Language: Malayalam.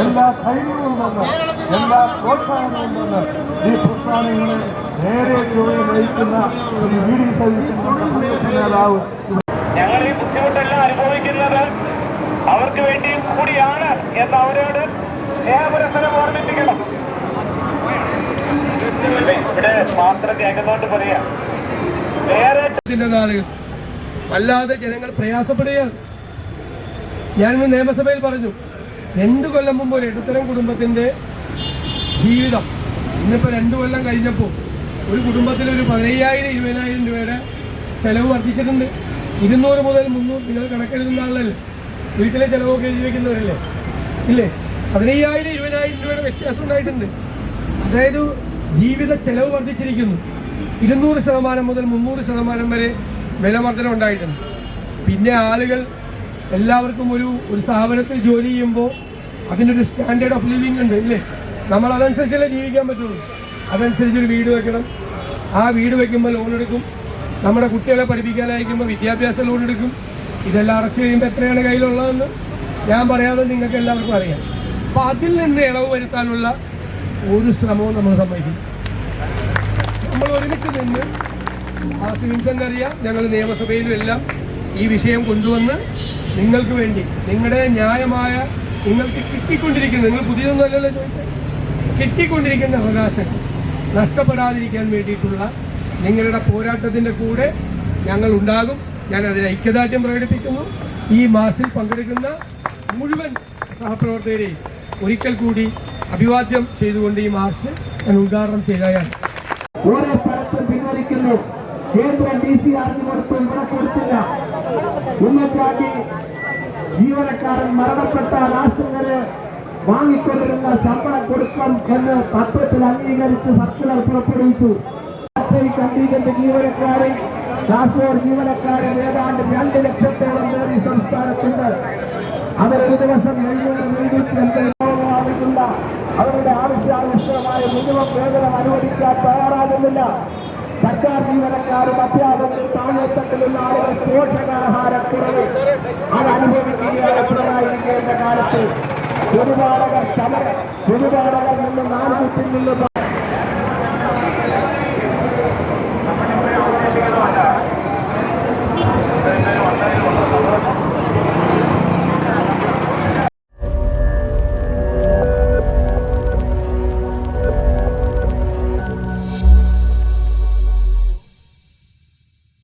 എല്ലാ ധൈര്യവും നിന്ന് എല്ലാ പ്രോത്സാഹനവും നിന്ന് ഈ പ്രസ്ഥാനങ്ങളെ നേരെ ചൊവ്വയെ നയിക്കുന്ന ഒരു വി ഡി സതീശൻ നേതാവ് ഞങ്ങൾ ഈ ബുദ്ധിമുട്ടെല്ലാം അനുഭവിക്കുന്നത് അവർക്ക് വേണ്ടി കൂടിയാണ് എന്ന് അവരോട് സ്നേഹപുരസരം ഓർമ്മിപ്പിക്കണം. ഇവിടെ മാത്രം കേൾക്കുന്നോണ്ട് പറയാ. വേറെ അല്ലാതെ ജനങ്ങൾ പ്രയാസപ്പെടുകയാണ്. ഞാനിന്ന് നിയമസഭയിൽ പറഞ്ഞു രണ്ടു കൊല്ലം മുമ്പ് ഒരു ഇടത്തരം കുടുംബത്തിന്റെ ജീവിതം ഇന്നിപ്പോൾ രണ്ടു കൊല്ലം കഴിഞ്ഞപ്പോൾ ഒരു കുടുംബത്തിൽ ഒരു പതിനയ്യായിരം ഇരുപതിനായിരം രൂപയുടെ ചെലവ് വർദ്ധിച്ചിട്ടുണ്ട്. ഇരുന്നൂറ് മുതൽ മുന്നൂറ് നിങ്ങൾ കണക്കെഴുതുന്ന ആളല്ലേ? വീട്ടിലെ ചെലവൊക്കെ എഴുതി വെക്കുന്നവരല്ലേ? ഇല്ലേ? പതിനയ്യായിരം ഇരുപതിനായിരം രൂപയുടെ വ്യത്യാസം ഉണ്ടായിട്ടുണ്ട്. അതായത് ജീവിത ചെലവ് വർദ്ധിച്ചിരിക്കുന്നു. ഇരുന്നൂറ് ശതമാനം മുതൽ മുന്നൂറ് ശതമാനം വരെ വില വർധന ഉണ്ടായിട്ടുണ്ട്. പിന്നെ ആളുകൾ എല്ലാവർക്കും ഒരു ഒരു സ്ഥാപനത്തിൽ ജോലി ചെയ്യുമ്പോൾ അതിന്റെ ഒരു സ്റ്റാൻഡേർഡ് ഓഫ് ലിവിങ് ഉണ്ട് ഇല്ലേ? നമ്മൾ അതനുസരിച്ചല്ലേ ജീവിക്കാൻ പറ്റുള്ളൂ. അതനുസരിച്ച് ഒരു വീട് വെക്കണം. ആ വീട് വെക്കുമ്പോൾ ലോൺ എടുക്കും. നമ്മുടെ കുട്ടികളെ പഠിപ്പിക്കാനായിരിക്കുമ്പോൾ വിദ്യാഭ്യാസ ലോൺ എടുക്കും. ഇതെല്ലാം അടച്ചു കഴിയുമ്പോൾ എത്രയാണ് കയ്യിലുള്ളതെന്ന് ഞാൻ പറയാതെ നിങ്ങൾക്ക് എല്ലാവർക്കും അറിയാം. അപ്പോൾ അതിൽ നിന്ന് ഇളവ് വരുത്താനുള്ള ഒരു ശ്രമവും നമ്മൾ സമ്മതിക്കും നമ്മൾ ഒരുമിച്ച് നിന്ന് അറിയാം ഞങ്ങൾ നിയമസഭയിലും എല്ലാം ഈ വിഷയം കൊണ്ടുവന്ന് നിങ്ങൾക്ക് വേണ്ടി നിങ്ങളുടെ ന്യായമായ നിങ്ങൾക്ക് കിട്ടിക്കൊണ്ടിരിക്കുന്ന നിങ്ങൾ പുതിയതൊന്നും അല്ലല്ലോ ചോദിച്ചത്. കിട്ടിക്കൊണ്ടിരിക്കുന്ന അവകാശങ്ങൾ നഷ്ടപ്പെടാതിരിക്കാൻ വേണ്ടിയിട്ടുള്ള നിങ്ങളുടെ പോരാട്ടത്തിന്റെ കൂടെ ഞങ്ങൾ ഉണ്ടാകും. ഞാൻ അതിൽ ഐക്യദാർഢ്യം പ്രകടിപ്പിക്കുന്നു. ഈ മാസിൽ പങ്കെടുക്കുന്ന മുഴുവൻ സഹപ്രവർത്തകരെയും ഒരിക്കൽ കൂടി അഭിവാദ്യം ചെയ്തുകൊണ്ട് ഈ മാർച്ച് ഞാൻ ഉദ്ഘാടനം ചെയ്തതാണ് ഓരോ പിൻവലിക്കുന്നു. കേന്ദ്രം ഡി സി ആറിന് കൊടുത്തു ഇവിടെ കൊടുത്തില്ല. ഉമ്മൻചാണ്ടി ജീവനക്കാരൻ മരണപ്പെട്ട രാഷ്ട്രങ്ങൾ വാങ്ങിക്കൊണ്ടിരുന്ന ശമ്പളം കൊടുക്കണം എന്ന് തത്വത്തിൽ അംഗീകരിച്ച് സർക്കുലർ പുറപ്പെടുവിച്ചു. കണ്ടീജന്റ് ജീവനക്കാരൻ കാസർഗോഡ് ജീവനക്കാരൻ ഏതാണ്ട് രണ്ട് ലക്ഷത്തോളം ഈ സംസ്ഥാനത്തുണ്ട്. അവരൊരു ദിവസം എഴുന്നൂറ് എഴുന്നൂറ്റി അൻപതിനുള്ള അവരുടെ ആവശ്യാനുസൃതമായ മിനിമം വേതനം അനുവദിക്കാൻ തയ്യാറാകുന്നില്ല. സർക്കാർ ജീവനക്കാരും അധ്യാപകരും താഴെത്തട്ടിലുള്ള ആളുകൾ പോഷകാഹാരക്കുറവ് അത് അനുഭവിക്കുകയാണ് പിണറായി കാലത്ത്. പൊതുപാടകർ സമരം പൊതുപാടകർ നിന്ന് നാല് ചുറ്റിൽ നിന്ന്